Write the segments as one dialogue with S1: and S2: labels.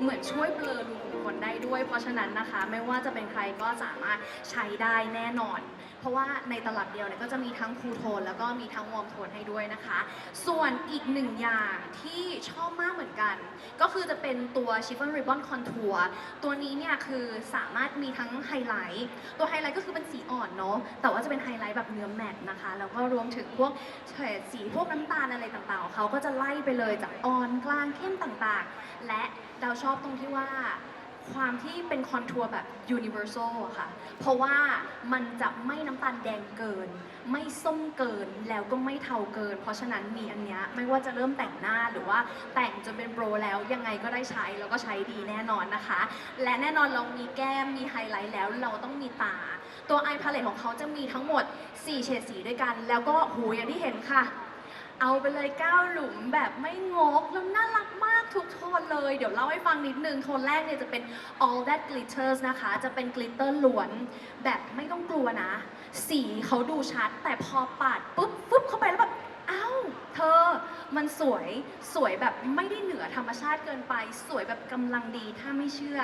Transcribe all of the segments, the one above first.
S1: เหมือนช่วยเบลอดูบุคนได้ด้วย เพราะฉะนั้นนะคะ ไม่ว่าจะเป็นใครก็สามารถใช้ได้แน่นอน เพราะว่าในตลับเดียวเนี่ยก็จะมีทั้งคูลโทนแล้วก็มีทั้งวอร์มโทนให้ด้วยนะคะ ส่วนอีกหนึ่งอย่างที่ชอบมากเหมือนกัน ก็คือจะเป็นตัวชิฟฟ่อนริบบอนคอนทัวร์ตัวนี้เนี่ยคือสามารถมีทั้งไฮไลท์ตัวไฮไลท์ก็คือเป็นสีอ่อนเนาะแต่ว่าจะเป็นไฮไลท์แบบเนื้อแมตต์นะคะ แล้วก็รวมถึงพวกเฉดสีพวกน้ำตาลอะไรต่างๆของเขาก็จะไล่ไปเลยจากอ่อนกลางเข้มต่างๆ และดาชอบตรงที่ว่า ความที่เป็นคอนทัวร์แบบ universal อะค่ะ เพราะว่ามันจะไม่น้ำตาลแดงเกิน ไม่ส้มเกินแล้วก็ไม่เทาเกิน เพราะฉะนั้นมีอันเนี้ยไม่ว่าจะเริ่มแต่งหน้าหรือว่าแต่งจนเป็นโปรแล้วยังไงก็ได้ใช้แล้วก็ใช้ดีแน่นอนนะคะ และแน่นอนเรามีแก้มมีไฮไลท์แล้วเราต้องมีตา ตัว eye palette ของเขาจะมีทั้งหมด 4 เฉดสีด้วยกัน แล้วก็หูอย่างที่เห็นค่ะ เอาไปเลย 9 หลุมแบบไม่งกแล้วน่ารักมากทุก เลย เดี๋ยวเล่าให้ฟังนิดนึงโทนแรกเนี่ยจะเป็น all that glitters นะคะ จะเป็นกลิตเตอร์ล้วนแบบไม่ต้องกลัวนะ สีเขาดูชัด แต่พอปาดปุ๊บปุ๊บเข้าไปแล้วแบบ อ้าเธอมันสวยสวยแบบไม่ได้เหนือธรรมชาติเกินไป สวยแบบกำลังดีถ้าไม่เชื่อ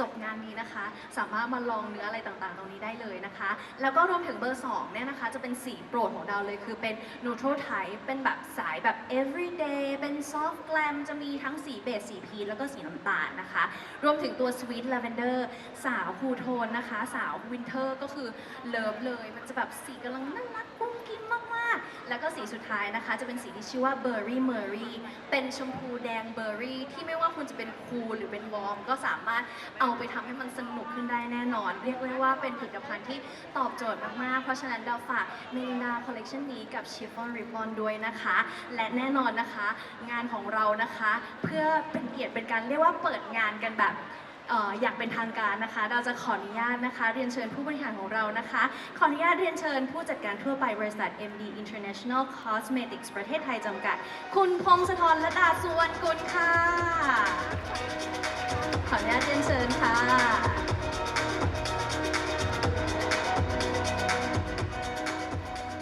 S1: จบงานนี้นะคะ สามารถมาลองเนื้ออะไรต่างๆ ตรงนี้ได้เลยนะคะ แล้วก็รวมถึงเบอร์2เนี่ยนะคะ จะเป็นสีโปรดของเราเลยคือเป็น neutral type เป็นแบบสายแบบ everyday เป็น soft glam จะมีทั้งสีเบจสีพีชแล้วก็สีน้ำตาลนะคะ รวมถึงตัว sweet lavender สาวคูโทนนะคะ สาว winter ก็คือเลิฟเลย มันจะแบบสีกำลังน่ารักกุ้งกิ้งมาก แล้วก็สีสุดท้ายนะคะ จะเป็นสีที่ชื่อว่า berry merry เป็นชมพูแดงเบอร์รี่ที่ไม่ว่าคุณจะเป็นคูลหรือเป็นวอร์มก็สามารถเอาไปทำให้มันสนุกขึ้นได้แน่นอน เรียกได้ว่าเป็นผลิตภัณฑ์ที่ตอบโจทย์มากๆ เพราะฉะนั้นเราฝากเมลินดาคอลเลกชันนี้กับ Chiffon Ribbon ด้วยนะคะ และแน่นอนนะคะ งานของเรานะคะ เพื่อเป็นเกียรติเป็นการเรียกว่าเปิดงานกันแบบ เอ่ออยากเป็นทางการนะคะ เราจะขออนุญาตนะคะ เรียนเชิญผู้บริหารของเรานะคะ ขออนุญาตเรียนเชิญผู้จัดการทั่วไปบริษัท MD International Cosmetics ประเทศไทยจำกัด คุณพงศธรละดาสุวรรณกุลค่ะ ขออนุญาตเรียนเชิญค่ะ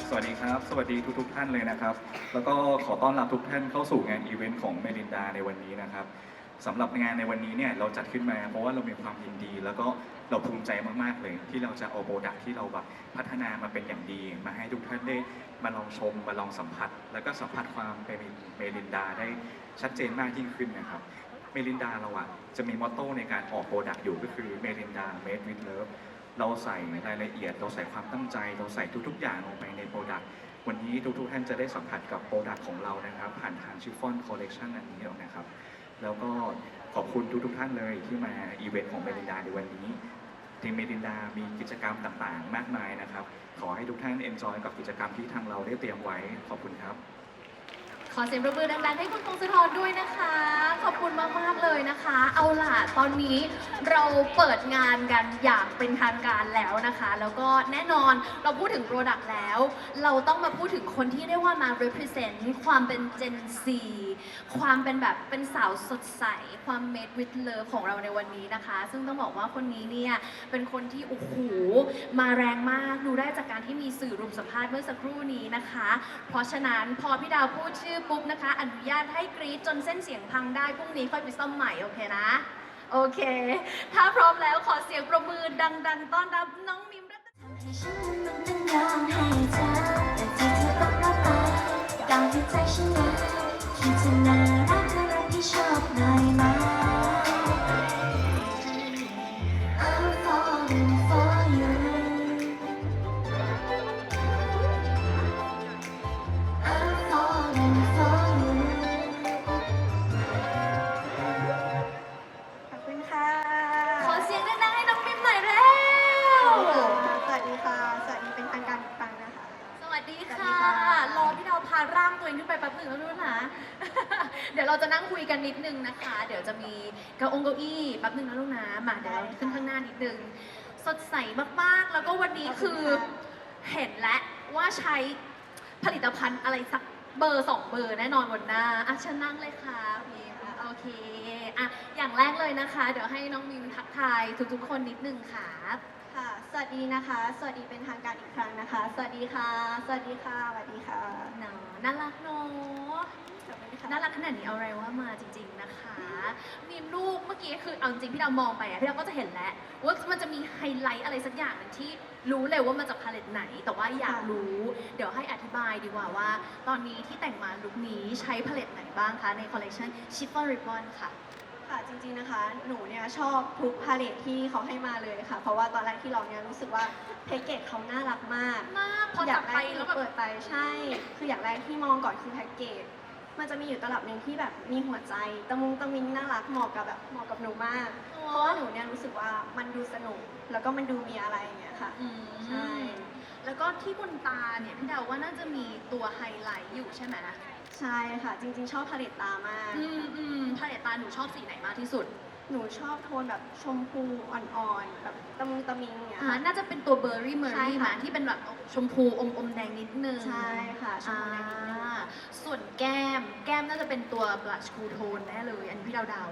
S2: สวัสดีครับ สวัสดีทุกๆท่านเลยนะครับ แล้วก็ขอต้อนรับทุกท่านเข้าสู่งานอีเวนต์ของเมลินดาในวันนี้นะครับ สำหรับงานในวันนี้เนี่ยเราจัดขึ้นมา เพราะว่าเรามีความยินดี แล้วก็เราภูมิใจมากๆเลย ที่เราจะเอาโปรดักที่เราแบบพัฒนามาเป็นอย่างดี มาให้ทุกท่านได้มาลองชมมาลองสัมผัส แล้วก็สัมผัสความเป็นเมลินดาได้ชัดเจนมากยิ่งขึ้นนะครับเมลินดาเราอะจะมีมอตโต้ในการออกโปรดักต์อยู่ก็คือเมลินดา made with love เราใส่รายละเอียด เราใส่ความตั้งใจ เราใส่ทุกๆ อย่างลงไปในโปรดักต์วันนี้ทุกๆท่านจะได้สัมผัสกับโปรดักต์ของเรานะครับ ผ่านทางชิฟฟ่อนคอลเล t ชันอันนี้นะครับ แล้วก็ขอบคุณทุกทุกท่านเลยที่มาอีเวนต์ของเมลินดาในวันนี้ทีมเมลินดามีกิจกรรมต่างๆ มากมายนะครับ ขอให้ทุกท่านเอนจอยกับกิจกรรมที่ทางเราได้เตรียมไว้ขอบคุณครับ
S1: ขอเสียงประมือดังๆให้คุณพงศธรด้วยนะคะ ขอบคุณมากๆเลยนะคะ เอาล่ะตอนนี้เราเปิดงานกันอย่างเป็นทางการแล้วนะคะ แล้วก็แน่นอนเราพูดถึง Product แล้ว เราต้องมาพูดถึงคนที่เรียกว่ามา represent ความเป็น Gen Z ความเป็นแบบเป็นสาวสดใส ความ made with love ของเราในวันนี้นะคะ ซึ่งต้องบอกว่าคนนี้เนี่ยเป็นคนที่โอ้โหมาแรงมากดูได้จากการที่มีสื่อรุมสัมภาษณ์เมื่อสักครู่นี้นะคะ เพราะฉะนั้นพอพี่ดาวพูดชื่อปุ๊บนะคะ อนุญาตให้กรี๊ดจนเส้นเสียงพังได้พรุ่งนี้ค่อยไปซ่อมใหม่โอเคนะ โอเค ถ้าพร้อมแล้วขอเสียงประมือดัง ๆ ต้อนรับน้องมิมรัต
S3: ให้ฉัน เดี๋ย
S1: ว
S4: เรา
S1: จะนั่งคุยกันนิดนึงนะคะ เดี๋ยวจะมีเก้าองเก้าอี้แป๊บหนึ่งนะลูกนะมาเดี๋ยวเราขึ้นข้างหน้านิดนึง สดใสมากๆ แล้วก็วันนี้คือเห็นแล้วว่าใช้ผลิตภัณฑ์อะไรสักเบอร์สองเบอร์แน่นอนบนหน้าอะฉันนั่งเลยค่ะพี่โอเคอะอย่างแรกเลยนะคะ เดี๋ยวให้น้องมิมทักทายทุกๆคนนิดนึงค่ะ
S4: ค่ะ สวัสดีนะคะ สวัสดีเป็นทางการอีกครั้งนะคะ สวัสดีค่ะ สวัสดีค่ะ สวัสดีค่ะ
S1: เนาะน่ารักเนาะ
S4: ขอบคุณค่ะ
S1: น่ารักขนาดนี้เอาอะไรว่ามาจริง ๆนะคะ มีลูกเมื่อกี้คือเอาจริงพี่ดาวมองไปอะพี่ดาวก็จะเห็นแล้วว่ามันจะมีไฮไลท์อะไรสักอย่างหนึ่งที่รู้เลยว่ามาจากพาเลตไหน แต่ว่าอยากรู้ เดี๋ยวให้อธิบายดีกว่าว่า ตอนนี้ที่แต่งมาลุคนี้ใช้พาเลตไหนบ้างคะในคอลเลกชัน Chiffon Ribbon ค่ะ
S4: ค่ะจริงๆนะคะ หนูเนี่ยชอบทุกพาเลทที่เขาให้มาเลยค่ะ เพราะว่าตอนแรกที่ลองเนี่ยรู้สึกว่าแพ็กเกจเขาน่ารักมาก
S1: มากพอ
S4: อ
S1: จั
S4: ยา
S1: บ
S4: ก
S1: ไป
S4: ได้
S1: แล้ว
S4: ที่
S1: แบบ
S4: เปิดไปใช่ คืออย่างแรกที่มองก่อนคือแพ็กเกจมันจะมีอยู่ตลับหนึ่งที่แบบมีหัวใจตะมุงตะมิงน่ารักเหมาะกับแบบเหมาะกับหนูมากเพราะว่าหนูเนี่ยรู้สึกว่ามันดูสนุกแล้วก็มันดูมีอะไรอย่างเงี้ยค่ะ
S1: อืม
S4: ใช่
S1: แล้วก็ที่บนตาเนี่ยพี่ดาวว่าน่าจะมีตัวไฮไลท์อยู่ใช่ไหม
S4: ใช่ค่ะ จริงๆ ชอบพาเลตตามาก
S1: อืมอืมพาเลตตาหนูชอบสีไหนมากที่สุด
S4: หนูชอบโทนแบบชมพูอ่อนๆ แบบตะมุงตะมิงเนี่ย
S1: อ่า
S4: ค่ะ
S1: น่าจะเป็นตัวเบอร์รี่เมอ
S4: ใช่
S1: รี่
S4: ค่ะ
S1: มาที่เป็นแบบชมพูอมอมแดงนิดนึง
S4: ใช่ค่ะชม
S1: อ่า
S4: พูแดงนิดนึง
S1: ส่วนแก้ม แก้มน่าจะเป็นตัวบลัชคูโทนแน่เลย อันนี้พี่ดาวเดา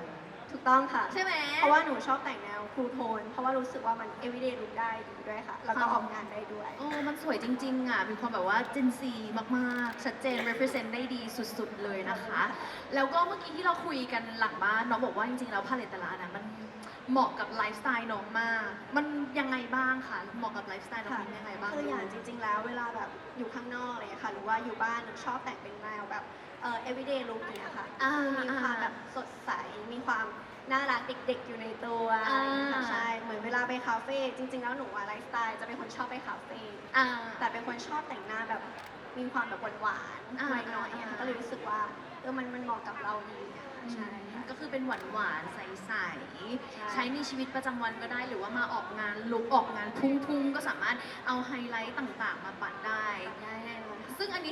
S4: ถูกต้องค่ะ
S1: ใช่ไหม
S4: เพราะว่าหนูชอบแต่งแนวคูลโทน เพราะว่ารู้สึกว่ามัน everyday look ได้ดีด้วยค่ะ แล้วก็
S1: ค่ะ
S4: ออกงานได้ด้วย
S1: โอ้มันสวยจริง ๆ อะ มีความแบบว่าเจนซีมาก ๆ ชัดเจน represent ได้ดีสุด ๆ เลยนะคะ แล้วก็เมื่อกี้ที่เราคุยกันหลังบ้านน้องบอกว่าจริง ๆ แล้วพาเลตแต่ละอันนะมันเหมาะกับไลฟ์สไตล์น้องมาก มันยังไงบ้างคะ เหมาะกับไลฟ์สไตล์น้อง
S4: ค่ะ
S1: มิ้นยังไงบ้าง
S4: คืออย่างจริง ๆ แล้วเวลาแบบอยู่ข้างนอกอะไรอย่างเงี้ยค่ะ หรือว่าอยู่บ้านหนูชอบแต่งเป็นแนวแบบ เอ่อ everyday look อย่างเงี้ยค่ะ
S1: อ่า
S4: มีความแบบสดใส มีความน่ารักเด็กๆ อยู่ในตัว
S1: อ่า
S4: อะไรอย่างเงี้ยค่ะใช่ เหมือนเวลาไปคาเฟ่จริงๆ แล้วหนูอะไลฟ์สไตล์จะเป็นคนชอบไปคาเฟ่
S1: อ่า
S4: แต่เป็นคนชอบแต่งหน้าแบบมีความแบบหวานๆ
S1: อ่า
S4: หน่อยๆอะ
S1: อ่า
S4: ก็เลยรู้สึกว่าเออมันมันเหมาะกับเราดีอะค่ะใช่ค่ะ
S1: ก็คือเป็นหวานหวานๆใส
S4: ใช่
S1: ๆใช้ในชีวิตประจำวันก็ได้หรือว่ามาออกงานลุกออกงานพุ่งๆ ก็สามารถเอาไฮไลท์ต่างๆ มาปัดได้
S4: ได้แน่น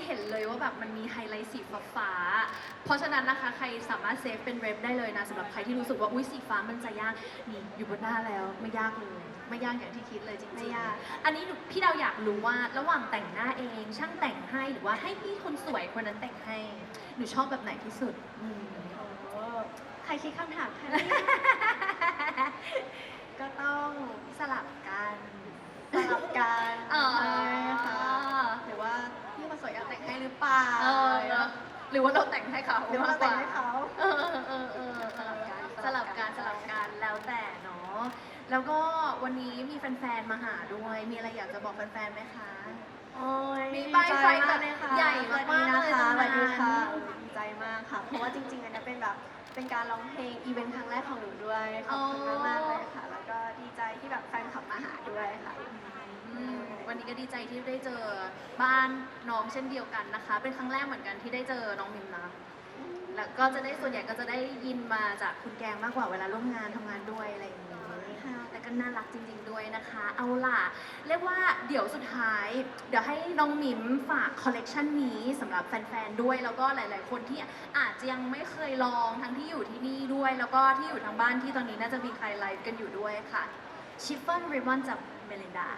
S1: เห็นเลยว่าแบบมันมีไฮไลท์สีฟ้าๆเพราะฉะนั้นนะคะใครสามารถเซฟเป็นเรฟได้เลยนะสำหรับใครที่รู้สึกว่าอุ้ยสีฟ้ามันจะยากนี่อยู่บนหน้าแล้วไม่ยากเลย ไม่ยากอย่างที่คิดเลยจริงๆ
S4: ไม่ยาก
S1: อันนี้หนูพี่ดาวอยากรู้ว่าระหว่างแต่งหน้าเอง ช่างแต่งให้หรือว่าให้พี่คนสวยคนนั้นแต่งให้หนูชอบแบบไหนที่สุดอืม
S4: โอ้ใครคิดคำถามแค่นี้ก็ต้อง
S1: สลับกัน
S4: สลับกัน
S1: อ๋อ
S4: ใช่ค่ะหรือว่าพี่คน สวยอยากแต่งให้หรือเปล่า
S1: เออหรือว่าเราแต่งให้เขา
S4: หรือว่าเราแต่งให้เขา
S1: เออเออเออเออสลับกันสลับกันสลับกันแล้วแต่เนาะแล้วก็วันนี้มีแฟนๆ มาหาด้วย มีอะไรอยากจะบอกแฟนๆไหมคะ
S4: โอ้ย
S1: มีป้ายไฟ
S4: ดีใจมากเลยค่ะ
S1: ใหญ่มากๆ
S4: สวัสดีนะคะ
S1: เลยตรงนั้น
S4: สวัสดีค่ะดีใจมากค่ะ เพราะว่าจริงๆ อันนี้เป็นแบบเป็นการร้องเพลงอีเวนต์ครั้งแรกของหนูด้วยขอบคุณมากๆเลยค่ะ แล้วก็ดีใจที่แบบแฟนคลับมาหาด้วยค่ะ
S1: อื มวันนี้ก็ดีใจที่ได้เจอบ้านน้องเช่นเดียวกันนะคะ เป็นครั้งแรกเหมือนกันที่ได้เจอน้องมิมนะ แล้วก็จะได้ส่วนใหญ่ก็จะได้ยินมาจากคุณแกงมากกว่าเวลาร่วมงานทำงานด้วยอะไรอย่างนี้
S4: ค่ะ
S1: แต่ก็น่ารักจริง ๆด้วยนะคะ เอาล่ะ เรียกว่าเดี๋ยวสุดท้าย เดี๋ยวให้น้องมิมฝากคอลเลกชันนี้สำหรับแฟนๆด้วย แล้วก็หลาย ๆ คนที่อาจจะยังไม่เคยลองทั้งที่อยู่ที่นี่ด้วย แล้วก็ที่อยู่ทางบ้านที่ตอนนี้น่าจะมีใครไลฟ์กันอยู่ด้วยค่ะชิฟเฟิลริบบอนจากเมลินดา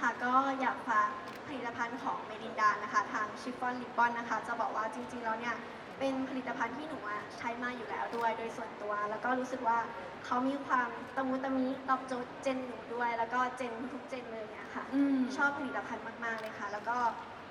S4: ค่ะ ก็อยากฝากผลิตภัณฑ์ของเมลินดานะคะ ทางชิฟฟอนลิปบอนนะคะ จะบอกว่าจริงๆแล้วเนี่ย เป็นผลิตภัณฑ์ที่หนูอะใช้มาอยู่แล้วด้วยโดยส่วนตัว แล้วก็รู้สึกว่าเขามีความตะมุตะมิตอบโจทย์เจนหนูด้วย แล้วก็เจนทุกเจนเลยเนี่ยค่ะ
S1: อืม
S4: ชอบผลิตภัณฑ์มากๆเลยค่ะ แล้วก็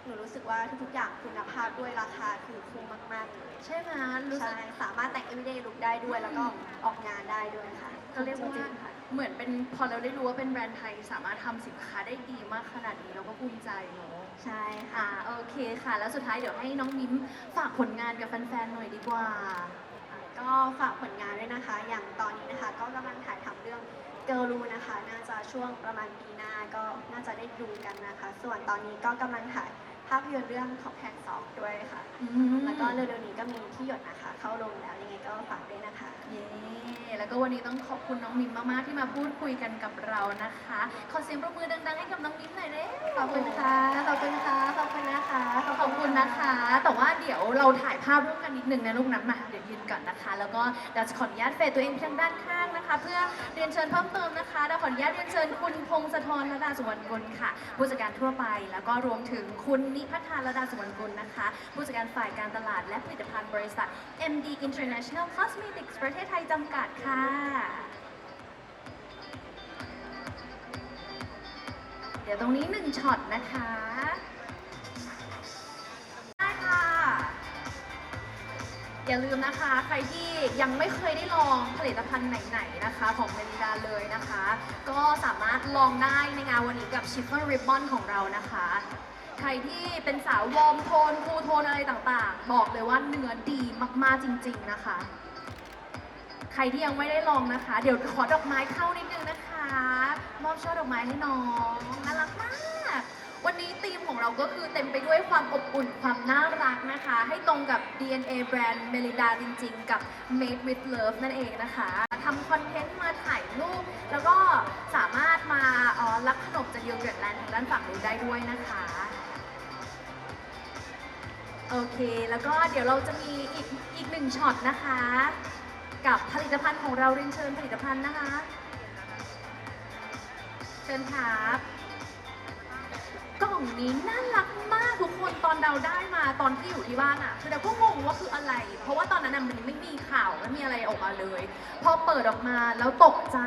S4: หนูรู้สึกว่าทุกๆอย่างคุณภาพด้วยราคาคือคุ้มมากๆเลย
S1: ใช่ไหมรู้สึก
S4: ใช่สามารถแต่ง everyday look ได้ด้วย แล้วก็ออกงานได้ด้วยค่ะ
S1: ก็เรียกว่า
S4: จงๆค่ะ
S1: เหมือนเป็นพอเราได้รู้ว่าเป็นแบรนด์ไทยสามารถทำสินค้าได้ดีมากขนาดนี้เราก็ภูมิใจเนอะ
S4: ใช่ค่ะ
S1: อ่าโอเคค่ะ แล้วสุดท้ายเดี๋ยวให้น้องมิ้มฝากผลงานกับแฟนๆหน่อยดีกว่า
S4: ก็ฝากผลงานด้วยนะคะ อย่างตอนนี้นะคะ ก็กำลังถ่ายทำเรื่องเกิร์ลูนะคะ น่าจะช่วงประมาณปีหน้าก็น่าจะได้ดูกันนะคะ ส่วนตอนนี้ก็กำลังถ่าย ภาพยนตร์เรื่องของแพนสองด้วยค่ะ แล้วก็เร็วๆนี้ก็มีที่หยดนะคะ เข้าลงแล้วยังไงก็ฝากด้วยนะคะ
S1: เย้แล้วก็วันนี้ต้องขอบคุณน้องมิมมากๆที่มาพูดคุยกันกับเรานะคะ ขอเสียงปรบมือดังๆให้กับน้องมิมหน่อยเด้
S4: ขอบคุณค่ะขอบคุณค่ะขอบคุณนะคะ
S1: ขอบคุณนะคะ แต่ว่าเดี๋ยวเราถ่ายภาพร่วมกันนิดนึงนะลูกนะมาเดี๋ยวยืนก่อนนะคะ แล้วก็เดี๋ยวจะขออนุญาตเฟดตัวเองไปทางด้านข้างนะคะ เพื่อเรียนเชิญเพิ่มเติมนะคะเดี๋ยวขออนุญาตเรียนเชิญคุณพงศธรระดาสุวรรณกุลค่ะ ผู้จัดการทั่วไปแล้วก็รวมถึงคุณนิพัฒนาระดาสุวรรณกุลนะคะ ผู้จัดการฝ่ายการตลาดและผลิตภัณฑ์บริษัท MD International Cosmetics ประเทศไทยจำกัดค่ะเดี๋ยวตรงนี้หนึ่งช็อตนะคะได้ค่ะ อย่าลืมนะคะ ใครที่ยังไม่เคยได้ลองผลิตภัณฑ์ไหนๆนะคะ ของเมลิดาเลยนะคะ ก็สามารถลองได้ในงานวันนี้กับชิฟเฟ่อนริบบอนของเรานะคะ ใครที่เป็นสาววอร์มโทนคูลโทนอะไรต่างๆ บอกเลยว่าเนื้อดีมากๆจริง ๆนะคะ ใครที่ยังไม่ได้ลองนะคะ เดี๋ยวขอดอกไม้เข้านิดนึงนะคะมอบช่อดอกไม้ให้น้องน่ารักมาก วันนี้ธีมของเราก็คือเต็มไปด้วยความอบอุ่นความน่ารักนะคะ ให้ตรงกับ DNA แบรนด์เมลิดาจริง ๆ กับ Made with Love นั่นเองนะคะทำคอนเทนต์มาถ่ายรูปแล้วก็สามารถมารับขนมจากยูเกรดแลนด์ทางด้านฝั่งนู้นได้ด้วยนะคะ โอเค แล้วก็เดี๋ยวเราจะมีอีกอีกหนึ่งช็อตนะคะ กับผลิตภัณฑ์ของเราเรียนเชิญผลิตภัณฑ์นะคะ เชิญครับ กล่องนี้น่ารักมากทุกคนตอนเราได้มาตอนที่อยู่ที่บ้านอะคือเราก็งงว่าคืออะไร เพราะว่าตอนนั้นน่ะมันไม่มีข่าวไม่มีอะไรออกมาเลย พอเปิดออกมาแล้วตกใจ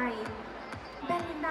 S1: แบรนด์ลินดา